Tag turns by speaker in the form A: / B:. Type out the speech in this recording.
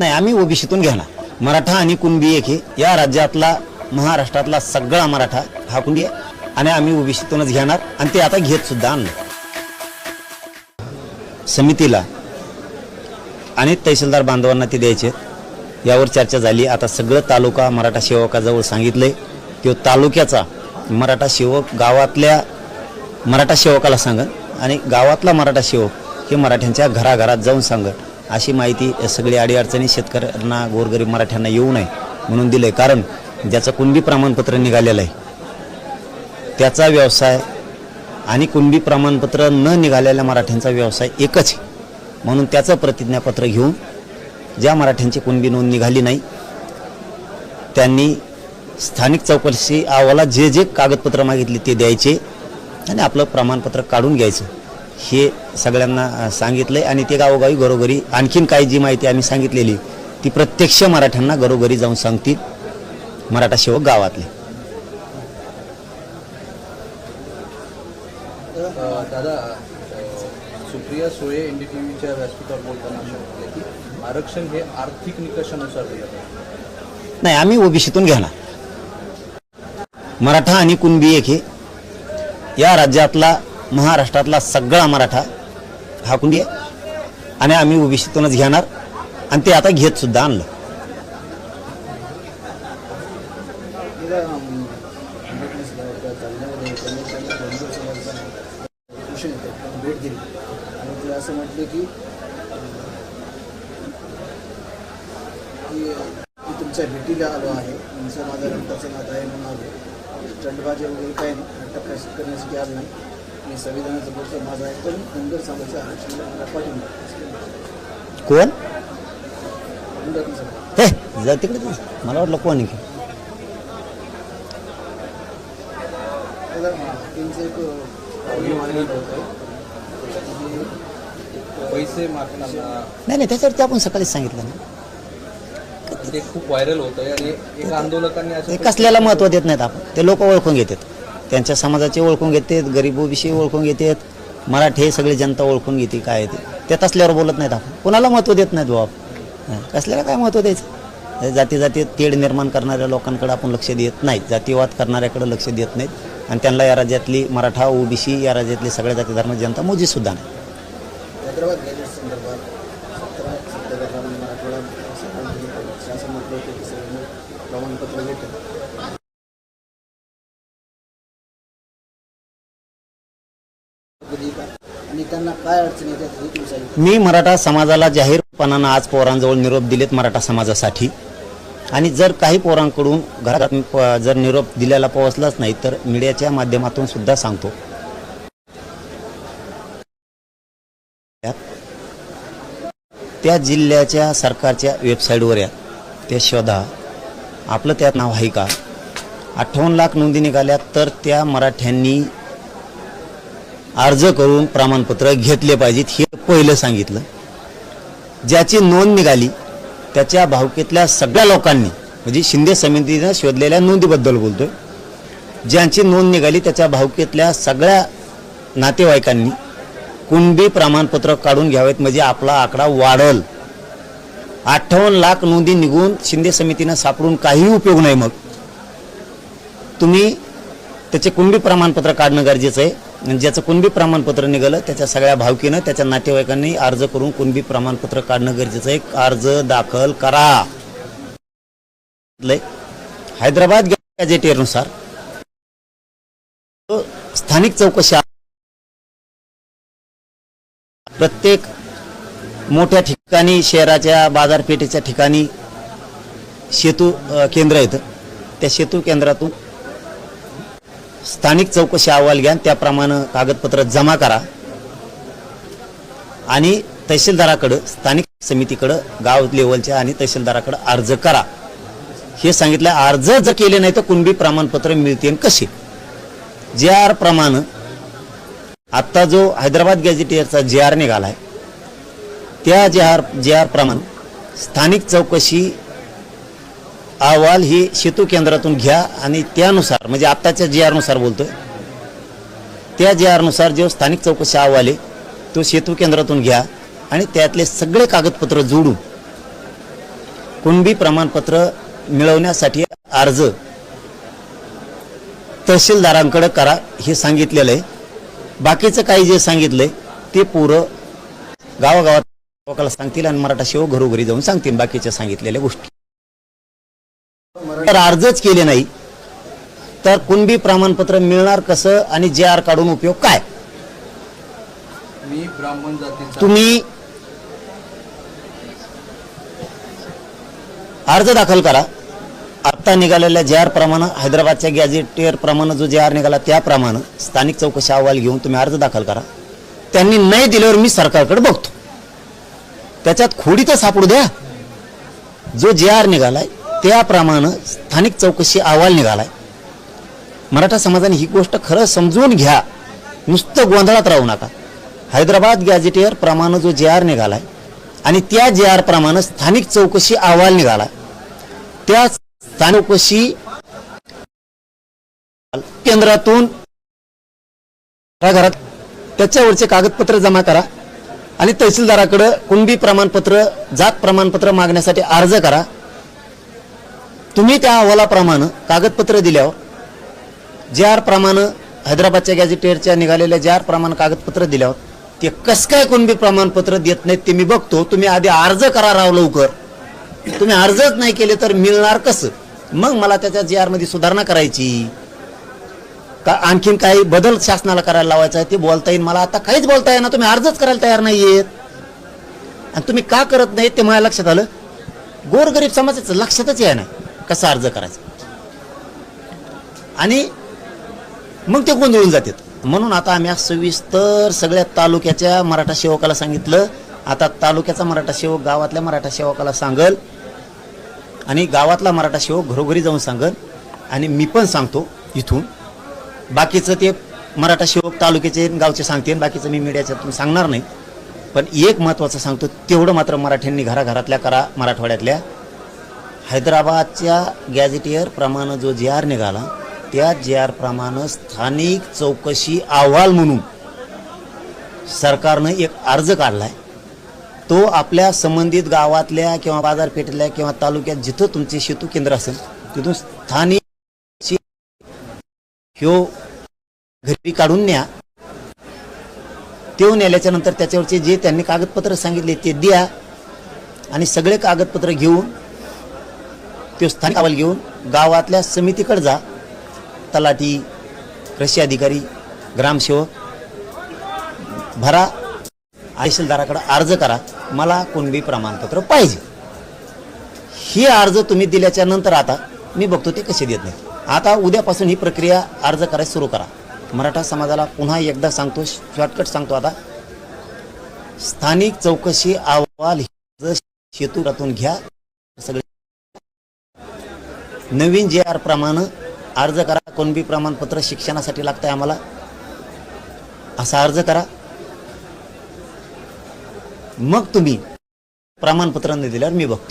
A: नाही आम्ही ओबीसीतून घेणार. मराठा आणि कुणबी एक हे. या राज्यातला महाराष्ट्रातला सगळा मराठा हा कुणबी आहे. आणि आम्ही ओबीसीतूनच घेणार. आणि ते आता घेत सुद्धा आणलं. समितीला आणि तहसीलदार बांधवांना ते द्यायचे. यावर चर्चा झाली. आता सगळं तालुका मराठा सेवकाजवळ सांगितलंय. तो तालुक्याचा मराठा सेवक गावातल्या मराठा सेवकाला सांगत आणि गावातला मराठा सेवक हे मराठ्यांच्या घराघरात जाऊन सांगत अशी माहिती सगळी अडीअडचणी शेतकऱ्यांना गोरगरीब मराठ्यांना येऊ नये म्हणून दिलंय. कारण ज्याचं कुणबी प्रमाणपत्र निघालेलं आहे त्याचा व्यवसाय आणि कुणबी प्रमाणपत्र न निघालेल्या मराठ्यांचा व्यवसाय एकच म्हणून त्याचं प्रतिज्ञापत्र घेऊन ज्या मराठ्यांची कुणबी नोंद निघाली नाही त्यांनी स्थानिक चौकशी अहवालात जे जे कागदपत्र मागितली ते द्यायचे आणि आपलं प्रमाणपत्र काढून घ्यायचं. हे सगळ्यांना सांगितलंय. आणि ते गावोगावी घरोघरी आणखीन काही जी माहिती आम्ही सांगितलेली ती प्रत्यक्ष मराठ्यांना घरोघरी जाऊन सांगतील मराठा सेवक गावातले.
B: दादा Supriya Sule N D T व्हीच्या व्यासपीठावर बोलताना की आरक्षण हे आर्थिक निकषानुसार
A: नाही आम्ही ओबीसीतून घेणार. मराठा आणि कुणबी एक हे. या राज्यातला महाराष्ट्रातला सगळा मराठा हा कुणबी आहे. आणि आम्ही ओबीसीतूनच घेणार. आणि ते आता घेत सुद्धा आणलं.
C: भेट दिली आणि ते असं म्हटले की मी तुमच्या भेटीला आलो आहे तुमचं माझं रक्ताचं नातं आहे म्हणून आलो चंडबाजी वगैरे काही नाही रक्त करण्यासाठी आलं नाही मी संविधानाचं आहे. पण धनगर आरक्षणाला पाठिंबा
A: कोण? हे जा तिकडे. मला वाटलं कोण आहे
C: त्यांचं एक
B: पैसे
A: नाही नाही त्याच्यावरती आपण सकाळीच सांगितलं ना.
B: ते खूप व्हायरल होत आहे आणि एका आंदोलकांनी
A: ते कसल्याला महत्त्व देत नाहीत आपण. ते लोक ओळखून घेतात. त्यांच्या समाजाचे ओळखून घेतात गरीबोविषयी ओळखून घेतात. मराठी हे सगळी जनता ओळखून घेते काय ते. त्यात तसल्यावर बोलत नाहीत आपण. कुणाला महत्त्व देत नाहीत बाप कसल्याला काय महत्त्व द्यायचं? जाती जाती तेढ निर्माण करणाऱ्या लोकांकडे आपण लक्ष देत नाहीत. जातीवाद करणाऱ्याकडे लक्ष देत नाहीत. आणि त्यांना या राज्यातली मराठा ओबीसी या राज्यातली सगळ्या जाती धर्म जनता मोजी सुद्धा नाही.
C: हैदराबाद त्यांना काय अडचणी येतात हे तुम्ही सांगितलं
A: मी मराठा समाजाला जाहीरपणानं आज पोरांजवळ निरोप दिलेत मराठा समाजासाठी. आणि जर काही पोरांकडून घरात प- जर निरोप दिलेला पोहोचलाच नाही तर मीडियाच्या माध्यमातून सुद्धा सांगतो. त्या जिल्ह्याच्या सरकारच्या वेबसाईटवर या. ते शोधा. आपलं त्यात नाव आहे का? अठ्ठावन्न लाख नोंदी निघाल्या तर त्या मराठ्यांनी अर्ज करून प्रमाणपत्र घेतले पाहिजेत हे पहिलं सांगितलं. ज्याची नोंद निघाली त्याच्या भावकीतल्या सगळ्या लोकांनी म्हणजे शिंदे समितीनं शोधलेल्या नोंदीबद्दल बोलतोय. ज्यांची नोंद निघाली त्याच्या भावकीतल्या सगळ्या नातेवाईकांनी कुणबी प्रमाणपत्र काढून घ्यावेत म्हणजे आपला आकडा वाढल. अठ्ठावन्न लाख नोंदी निघून शिंदे समितीनं सापडून काही उपयोग नाही मग. तुम्ही त्याचे कुणबी प्रमाणपत्र काढणं गरजेचं आहे. ज्याचं कुणबी प्रमाणपत्र निघालं त्याच्या सगळ्या भावकीनं त्याच्या नातेवाईकांनी अर्ज करून कुणबी प्रमाणपत्र काढणं गरजेचं आहे. अर्ज दाखल करा. हैदराबाद गॅजेटेनुसार स्थानिक चौकशी प्रत्येक मोठ्या ठिकाणी शहराच्या बाजारपेठेच्या ठिकाणी सेतू केंद्र येतं त्या सेतू केंद्रातून स्थानिक चौकशी अहवाल घ्या त्याप्रमाणे कागदपत्र जमा करा. आणि तहसीलदाराकडं स्थानिक समितीकडं गाव लेवलच्या आणि तहसीलदाराकडं अर्ज करा. हे सांगितलं अर्ज जर केले नाही तर कुणबी प्रमाणपत्र मिळते कसे जे आर प्रमाण आत्ता जो हैदराबाद गॅझेटियरचा जे आर निघालाय त्या जे आर जे आर प्रमाण स्थानिक चौकशी अहवाल ही सेतू केंद्रातून घ्या आणि त्यानुसार म्हणजे आत्ताच्या जी आरनुसार बोलतोय त्या जी आरनुसार जो स्थानिक चौकशी अहवाल आहे तो सेतू केंद्रातून घ्या आणि त्यातले सगळे कागदपत्र जोडून कुणबी प्रमाणपत्र मिळवण्यासाठी अर्ज तहसीलदारांकडे करा हे सांगितलेलं आहे. बाकीचं काही जे सांगितलंय ते पुरं गावागावात लोकांना सांगतील आणि मराठा शिव घरोघरी जाऊन सांगतील बाकीच्या सांगितलेल्या गोष्टी. तर अर्जच केले नाही. तर कुणबी प्रमाणपत्र मिळणार कसं आणि जे आर काढून उपयोग काय?
B: मी ब्राह्मण जातीचा.
A: तुम्ही अर्ज दाखल करा. आत्ता निघालेल्या जे आर प्रमाणे हैदराबादच्या गॅझेटियर प्रमाणे जो जे आर निघाला त्याप्रमाणे स्थानिक चौकशी अहवाल घेऊन तुम्ही अर्ज दाखल करा. त्यांनी नाही दिल्यावर मी सरकारकडे बघतो. त्याच्यात खोडी तर सापडू द्या. जो जे आर निघालाय त्याप्रमाणे स्थानिक चौकशी अहवाल निघालाय. मराठा समाजाने ही गोष्ट खरं समजून घ्या. नुसतं गोंधळात राहू नका. हैदराबाद गॅझेटियर प्रमाणे जो जे आर निघालाय आणि त्या जे आर प्रमाणे स्थानिक चौकशी अहवाल निघाला त्या स्थानिक चौकशी केंद्रातून घरात त्याच्यावरचे कागदपत्र जमा करा आणि तहसीलदाराकडे कुणबी प्रमाणपत्र जात प्रमाणपत्र मागण्यासाठी अर्ज करा. तुम्ही त्या अहवालाप्रमाणे कागदपत्र दिल्यावर जे आर प्रमाणे हैदराबादच्या गॅझेटेअरच्या निघालेल्या जे आर प्रमाणे कागदपत्र दिल्यावर ते कस काय कोणबी प्रमाणपत्र देत नाहीत ते मी बघतो. तुम्ही आधी अर्ज करा राव लवकर. तुम्ही अर्जच नाही केले तर मिळणार कसं? मग मला त्याच्या जे आरमध्ये सुधारणा करायची. का आणखीन काही बदल शासनाला करायला लावायचा आहे ते बोलता येईल. मला आता काहीच बोलता येणार तुम्ही अर्जच करायला तयार नाही आहेत आणि तुम्ही का करत नाही ते माझ्या लक्षात आलं. गोरगरीब समाजाचं लक्षातच आहे नाही कसा अर्ज करायचा? आणि मग ते गोंधळून जातात. म्हणून आता आम्ही आज सविस्तर सगळ्या तालुक्याच्या मराठा सेवकाला सांगितलं. आता तालुक्याचा मराठा सेवक गावातल्या मराठा सेवकाला सांगल. आणि गावातला मराठा सेवक घरोघरी जाऊन सांगल. आणि मी पण सांगतो इथून. बाकीचं ते मराठा सेवक तालुक्याचे गावचे सांगते बाकीचं मी मीडियाच्यातून सांगणार नाही. पण एक महत्त्वाचं सांगतो तेवढं मात्र मराठ्यांनी घराघरातल्या करा मराठवाड्यातल्या. हैदराबादच्या गॅझेटियर प्रमाणे जो जे आर निघाला त्या जे आर प्रमाणे स्थानिक चौकशी अहवाल म्हणून सरकारनं एक अर्ज काढलाय. तो आपल्या संबंधित गावातल्या किंवा बाजारपेठेतल्या किंवा तालुक्यात जिथं तुमचे सेतू केंद्र असेल तिथून स्थानिक ह्यो घरी काढून न्या. ते नेल्याच्या नंतर त्याच्यावरचे जे त्यांनी कागदपत्र सांगितले ते द्या. आणि सगळे कागदपत्र घेऊन ते स्थानिक अहवाल घेऊन गावातल्या समितीकडे जा. तलाठी कृषी अधिकारी ग्रामसेवक भरा तहसीलदाराकडे अर्ज करा. मला कुणबी प्रमाणपत्र पाहिजे. हे अर्ज तुम्ही दिल्याच्या नंतर आता मी बघतो ते कसे देत नाही आता उद्यापासून ही प्रक्रिया अर्ज करायला सुरू करा. मराठा समाजाला पुन्हा एकदा सांगतो शॉर्टकट सांगतो आता. स्थानिक चौकशी अहवाल शेतूरातून घ्या नवीन जे आर प्रमाणे अर्ज करा कोणबी प्रमाणपत्र शिक्षणासाठी लागतंय आम्हाला. असा अर्ज करा. मग तुम्ही प्रमाणपत्र न दिल्यावर मी बघतो.